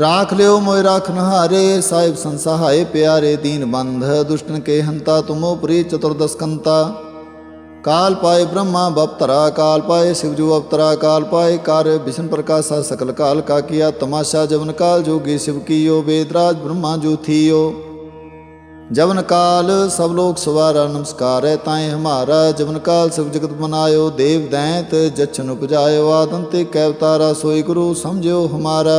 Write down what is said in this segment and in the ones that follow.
ਰਾਖ ਲਿਓ ਮੋਇ ਰਾਖਨ ਹਾਰੇ ਸਾਹਿਬ ਸੰਸਹਾਏ ਪਿਆਰੇ ਦੀਨ ਬੰਧ ਦੁਸ਼ਟਨ ਕੇ ਹੰਤਾ ਤੁਮੋ ਪ੍ਰੀ ਚਤੁਰਦਸ ਕੰਤਾ ਕਾਲ ਪਾਏ ਬ੍ਰਹਮਾ ਬਪਤਰਾ ਕਾਲ ਪਾਏ शिवजू अवतरा काल पाए कार्य विष्णु प्रकाशा सकल काल का किया तमाशा जवन काल जोगी शिव कियो वेदराज ब्रह्मा जो थियो जवन काल सब लोग सवारा नमस्कार है ताए हमारा जवन काल सब जगत बनायो देव दैत जच्छन उपजायो आदंते कैवतारा सोई गुरु समझो हमारा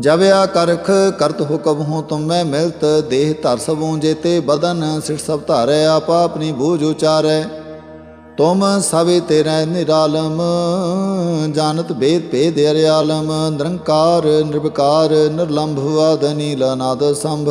ਜਬ ਆ ਕਰਖ ਕਰਤ ਹੁਕਮ ਹੋ ਤੁਮ ਮੈਂ ਮਿਲਤ, ਦੇਹ ਧਰ ਸਭੂ ਜੇਤੇ ਬਦਨ ਸਿਰ ਸਭ ਧਾਰੈ, ਆਪ ਆਪਣੀ ਬੂਝ ਉਚਾਰੈ। ਤੁਮ ਸਭੇ ਤੇਰੇ ਨਿਰਾਲਮ, ਜਾਣਤ ਭੇਦ ਭੇਦ ਅਰਿਆਲਮ, ਨਿਰੰਕਾਰ, ਨਿਰਵਿਕਾਰ, ਨਿਰਲੰਭ ਵਾਦ ਨੀਲ ਅਨਾਦ ਸੰਭ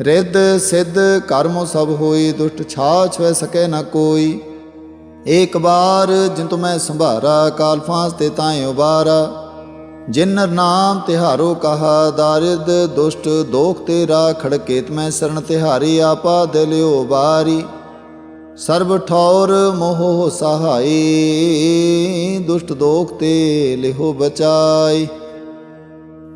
ਰਿੱਧ ਸਿੱਧ ਕਰਮੋ ਸਭ ਹੋਈ, ਦੁਸ਼ਟ ਛਾਛ ਵੈ ਸਕੈ ਨਾ ਕੋਈ। ਏਕ ਬਾਰ ਜਿਨ ਤੁ ਮੈਂ ਸੰਭਾਰਾ ਕਾਲ ਫਾਂਸ ਤੇ ਤਾਏ ਉਬਾਰਾ। ਜਿਨ ਨਾਮ ਤਿਹਾਰੋ ਕਹਾ, ਦਾਰਿਦ ਦੁਸ਼ਟ ਦੋਖ ਤੇਰਾ, ਖੜਕੇਤ ਮੈਂ ਸਰਣ ਤਿਹਾਰੀ, ਆਪਾ ਦਿਲਿਓ ਬਾਰੀ ਸਰਬ ਠੌਰ ਮੋਹ ਸਹਾਈ, ਦੁਸ਼ਟ ਦੋਖ ਤੇ ਲਿਹੋ ਬਚਾਈ।